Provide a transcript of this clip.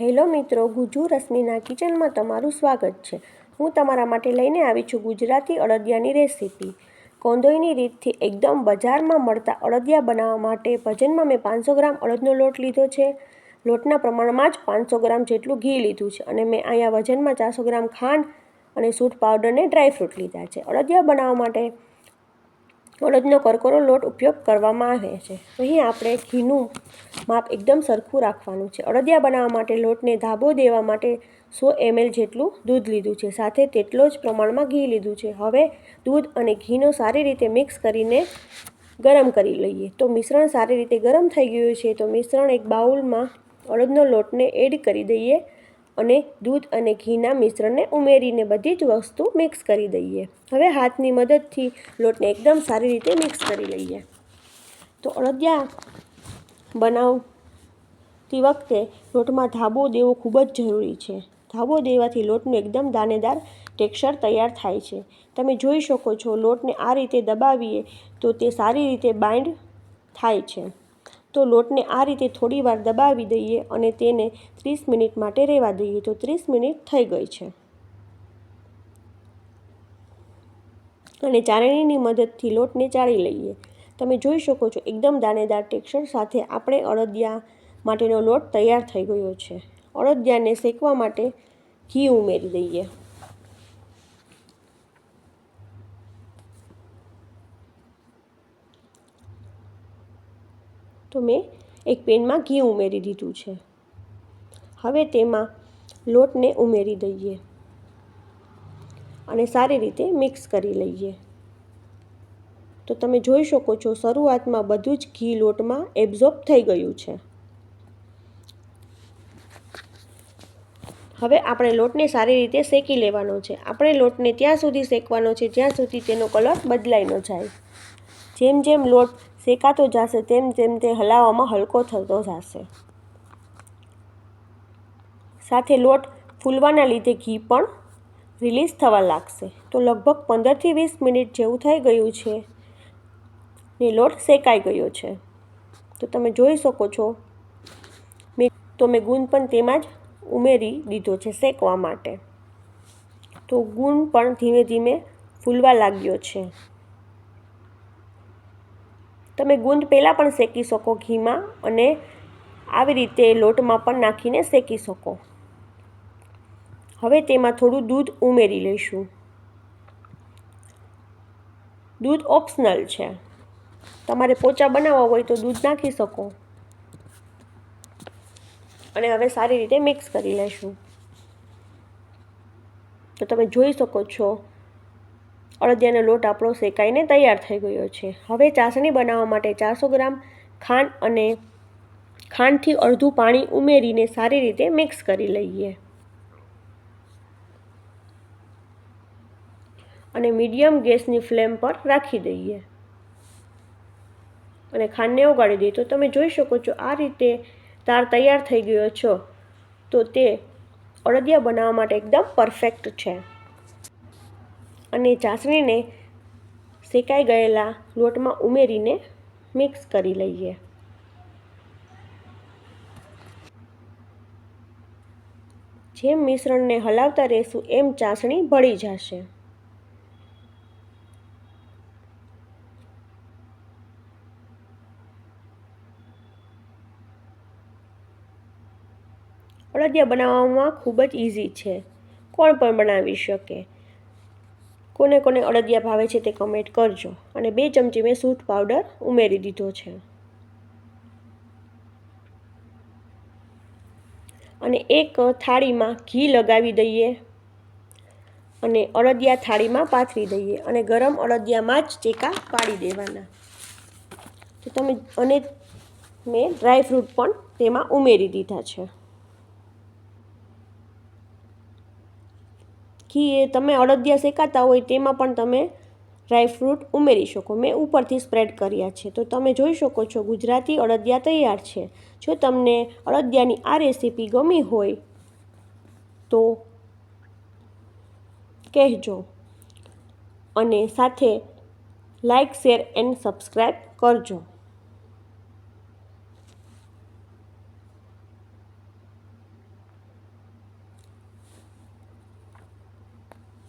Hello મિત્રો, ગુજુ રશ્મિના કિચનમાં તમારું સ્વાગત છે. હું તમારા માટે લઈને આવી છું ગુજરાતી અડદિયાની રેસીપી. કોંદોઈની રીતથી એકદમ બજારમાં મળતા અડદિયા બનાવવા માટે ભજનમાં મેં પાંચસો ગ્રામ અડદનો લોટ લીધો છે. લોટના પ્રમાણમાં જ પાંચસો ગ્રામ જેટલું ઘી લીધું છે અને મેં અહીંયા વજનમાં ચારસો ગ્રામ ખાંડ અને સૂટ પાવડરને ડ્રાયફ્રૂટ લીધા છે. અડદિયા બનાવવા માટે અડદનો કરકરો લોટ ઉપયોગ કરવામાં આવે છે. અહીં આપણે ઘીનું માપ એકદમ સરખું રાખવાનું છે. અડદિયા બનાવવા માટે લોટને ધાબો દેવા માટે સો એમએલ જેટલું દૂધ લીધું છે. સાથે તેટલો જ પ્રમાણમાં ઘી લીધું છે. હવે દૂધ અને ઘીનો સારી રીતે મિક્સ કરીને ગરમ કરી લઈએ. તો મિશ્રણ સારી રીતે ગરમ થઈ ગયું છે. તો મિશ્રણ એક બાઉલમાં અડદનો લોટને એડ કરી દઈએ. અને દૂધ અને ઘીના મિશ્રણને ઉમેરીને બધી જ વસ્તુ મિક્સ કરી દઈએ. હવે હાથની મદદથી લોટને એકદમ સારી રીતે મિક્સ કરી લઈએ. તો અડદિયા બનાવતી વખતે લોટમાં ધાબો દેવો ખૂબ જ જરૂરી છે. ધાબો દેવાથી લોટનું એકદમ દાનેદાર ટેક્સચર તૈયાર થાય છે. તમે જોઈ શકો છો લોટને આ રીતે દબાવીએ તો તે સારી રીતે બાઇન્ડ થાય છે. તો લોટને આ રીતે થોડી વાર દબાવી દઈએ અને તેને ત્રીસ મિનિટ માટે રહેવા દઈએ. તો ત્રીસ મિનિટ થઈ ગઈ છે. અને ચાળણીની મદદથી લોટને ચાળી લઈએ. તમે જોઈ શકો છો, એકદમ દાણેદાર ટેક્સચર સાથે આપણે અડદિયા માટેનો લોટ તૈયાર થઈ ગયો છે. અડદિયાને શેકવા માટે ઘી ઉમેરી દઈએ. તો મેં એક પેનમાં ઘી ઉમેરી દીધું છે. હવે તેમાં લોટને ઉમેરી દઈએ અને સારી રીતે મિક્સ કરી લઈએ. તો તમે જોઈ શકો છો, શરૂઆતમાં બધું જ ઘી લોટમાં એબ્ઝોર્બ થઈ ગયું છે. હવે આપણે લોટને સારી રીતે શેકી લેવાનો છે. આપણે લોટને ત્યાં સુધી શેકવાનો છે, જ્યાં સુધી તેનો કલર બદલાઈ ન જાય. જેમ જેમ લોટ શેકાતો જશે તેમ તેમ તે હલાવવામાં હલકો થતો જશે. સાથે લોટ ફૂલવાના લીધે ઘી પણ રિલીઝ થવા લાગશે. તો લગભગ પંદરથી વીસ મિનિટ જેવું થઈ ગયું છે ને લોટ શેકાઈ ગયો છે. તો તમે જોઈ શકો છો, મેં તો મેં ગુંદ પણ તેમાં જ ઉમેરી દીધો છે શેકવા માટે. તો ગુણ પણ ધીમે ધીમે ફૂલવા લાગ્યો છે. તમે ગુંદ પહેલાં પણ શેકી શકો ઘીમાં અને આવી રીતે લોટમાં પણ નાખીને શેકી શકો. હવે તેમાં થોડું દૂધ ઉમેરી લઈશું. દૂધ ઓપ્શનલ છે. તમારે પોચા બનાવવા હોય તો દૂધ નાખી શકો. અને હવે સારી રીતે મિક્સ કરી લઈશું. તો તમે જોઈ શકો છો અડદિયાનો લોટ આપણો શેકાઈને તૈયાર થઈ ગયો છે. હવે ચાસણી બનાવવા માટે ચારસો ગ્રામ ખાંડ અને ખાંડથી અડધું પાણી ઉમેરીને સારી રીતે મિક્સ કરી લઈએ. અને મીડિયમ ગેસની ફ્લેમ પર રાખી દઈએ. અને ખાંડને ઓગાળી દઈએ. તો તમે જોઈ શકો છો આ રીતે તાર તૈયાર થઈ ગયો છો. તો તે અડદિયા બનાવવા માટે એકદમ પરફેક્ટ છે. અને ચાસણીને શેકાઈ ગયેલા લોટમાં ઉમેરીને મિક્સ કરી લઈએ. જેમ મિશ્રણને હલાવતા રહેશું, એમ ચાસણી ભળી જશે. અડદિયા બનાવવામાં ખૂબ જ ઇઝી છે. કોણ પણ બનાવી શકે. કોને કોને અડદિયા ભાવે છે તે કમેન્ટ કરજો. અને બે ચમચી મેં સૂટ પાવડર ઉમેરી દીધો છે. અને એક થાળીમાં ઘી લગાવી દઈએ. અને અડદિયા થાળીમાં પાથરી દઈએ. અને ગરમ અડદિયામાં જ ચેકા પાડી દેવાના. તો તમે, અને મેં ડ્રાયફ્રૂટ પણ તેમાં ઉમેરી દીધા છે. ઘી તમે અડદિયા શેકાતા હોય તેમાં પણ તમે ડ્રાયફ્રૂટ ઉમેરી શકો. મેં ઉપરથી સ્પ્રેડ કર્યા છે. તો તમે જોઈ શકો છો ગુજરાતી અડદિયા તૈયાર છે. જો તમને અડદિયાની આ રેસીપી ગમી હોય તો કહેજો. અને સાથે લાઇક શેર એન્ડ સબસ્ક્રાઈબ કરજો.